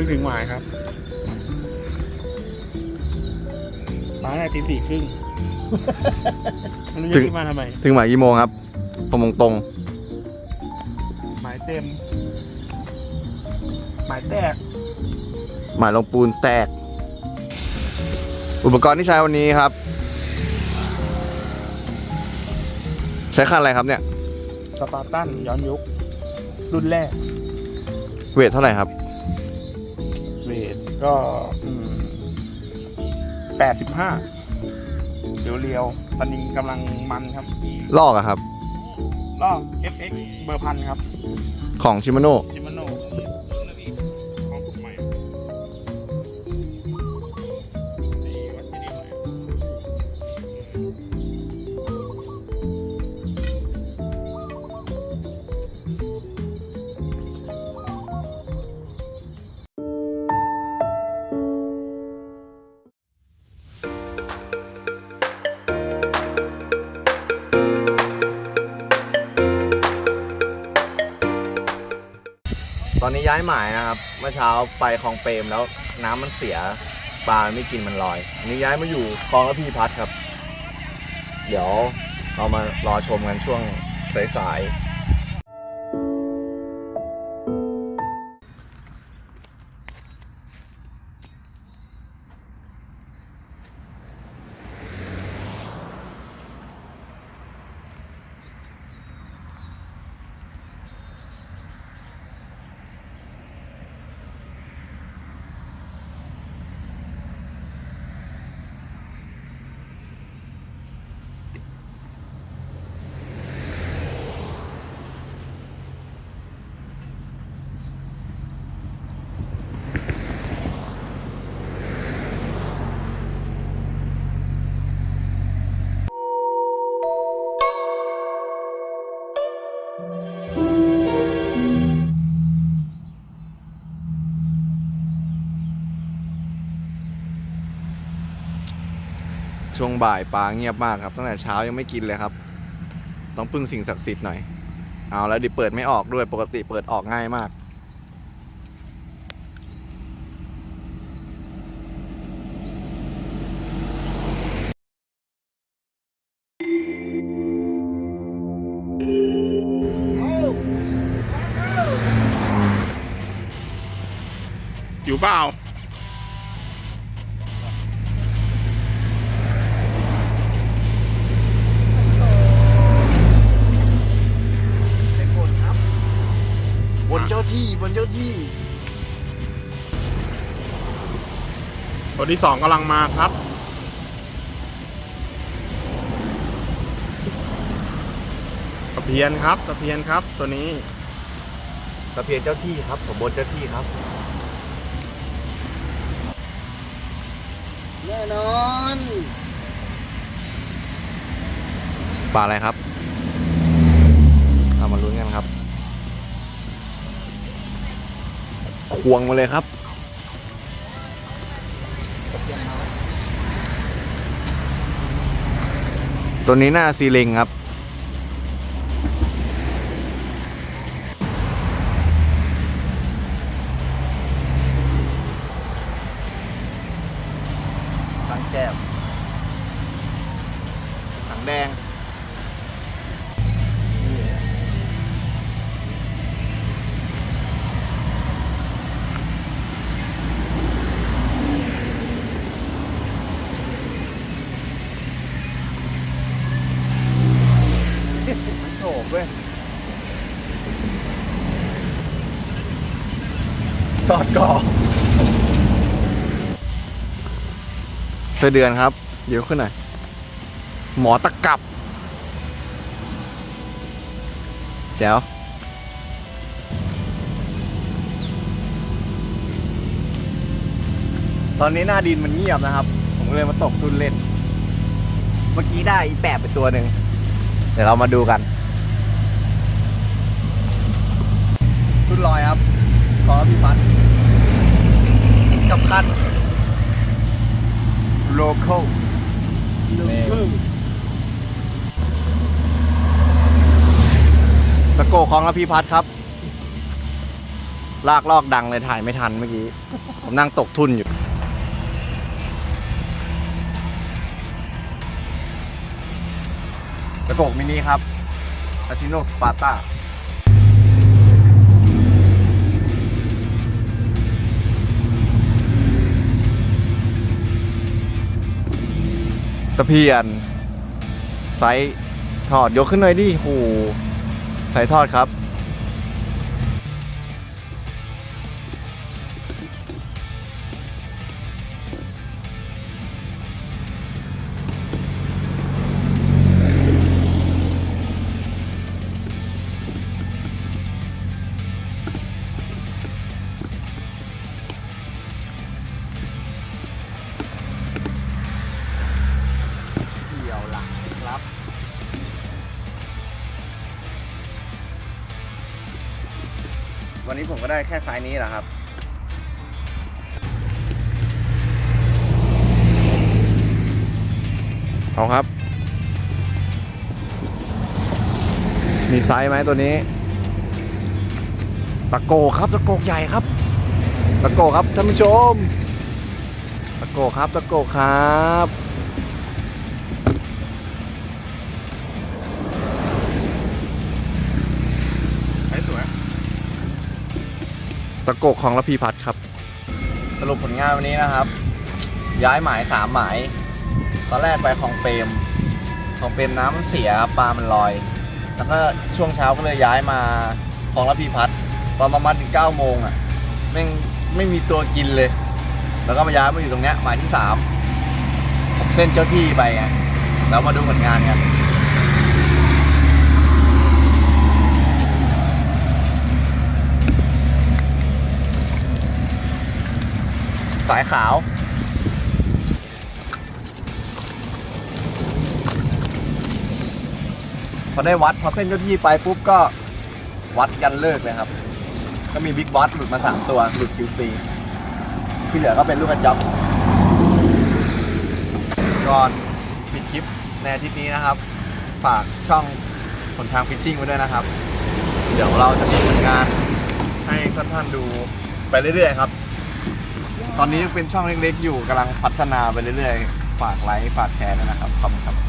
พิ่งถึงหมายครับมาในตีสี่ครึ่งไม่รู้จะขึ้นมาทำไม ถึงหมายกี่โมงครับประมงตรง หมายเต็ม หมายแตก หมายลงปูนแตก อุปกรณ์ที่ใช้วันนี้ครับ ใช้คันอะไรครับเนี่ยสปาร์ตันย้อนยุค รุ่นแรก เวทเท่าไหร่ครับเวท ก็แปดสิบห้าเรียวเรียวๆตอนนี้กำลังมันครับลอกอะครับรอบ FX เบอร์พันครับ ของชิมาโน่ชิ นี้ย้ายหมายนะครับเมื่อเช้าไปคลองเปรมแล้วน้ำมันเสียปลาไม่กินมันลอยอันนี้ย้ายมาอยู่คลองระพีพัฒน์ครับ เดี๋ยวเรามารอชมกันช่วงสายๆ ช่วงบ่ายปลาเงียบมากครับตั้งแต่เช้ายังไม่กินเลยครับ ต้องพึ่งสิ่งศักดิ์สิทธิ์หน่อย เอาแล้วดิเปิดไม่ออกด้วยปกติเปิดออกง่ายมาก อยู่เปล่า ที่บนเจ้าที่ ตัวที่สองกำลังมาครับ ตะเพียนครับ ตะเพียนครับ ตัวนี้ ตะเพียนเจ้าที่ครับผมบนเจ้าที่ครับ แน่นอน ปลาอะไรครับ ควงมาเลยครับ ตัวนี้หน้าซีลิงครับหางแก้มหางแดง เสอเดือนครับ เดี๋ยวขึ้นหน่อย หมอตะกับแจ๋วตอนนี้หน้าดินมันเงียบนะครับ ผมก็เลยมาตกทุนเล่น เมื่อกี้ได้อีแปบไปตัวหนึ่ง เดี๋ยวเรามาดูกัน ทุนลอยครับขอพี่พัดกับคัน local ลูกครึ่งตะโกของระพีพัฒน์ครับ ลากลอกดังเลยถ่ายไม่ทันเมื่อกี้ ผมนั่งตกทุ่นอยู่ ตะโกกมินิครับอาชิโนสปาร์ตา ตะเพียนไซส์ทอดยกขึ้นหน่อยดิโหไซส์ทอดครับ นนี้ผมก็ได้แค่ไซส์นี้แหละครับเอาครับ มีไซส์ไหมตัวนี้ ตะโกครับตะโกกใหญ่ครับ ตะโกครับท่านผู้ชม ตะโกครับตะโกครับ ตะโกกของระพีพัฒน์ครับ สรุปผลงานวันนี้นะครับ ย้ายหมายสามหมายตอนแรกไปของเปรมของเปรมน้ำมันเสียปลามันลอย แล้วก็ช่วงเช้าก็เลยย้ายมาของระพีพัฒน์ตอนประมาณถึงเก้าโมงอะแม่งไม่มีตัวกินเลย แล้วก็มาย้ายมาอยู่ตรงเนี้ยหมายที่สามผมเส้นเจ้าที่ไปไงแล้วมาดูผลงานกัน สายขาว พอได้วัดพอเส้นเจ้าที่ไปปุ๊บก็วัดยันเลิกเลยครับ ก็มีบิ๊กบอสหลุดมา 3 ตัวหลุด QC ที่เหลือก็เป็นลูกกระจอกก่อนปิดคลิปในอาทิตย์นี้นะครับ ฝากช่องผลทางฟิชชิ่งไว้ด้วยนะครับ เดี๋ยวเราจะมีผลงานให้ท่านๆดูไปเรื่อยๆครับ ตอนนี้ยังเป็นช่องเล็กๆอยู่กำลังพัฒนาไปเรื่อยๆ ฝากไลค์ฝากแชร์ด้วยนะครับขอบคุณครับ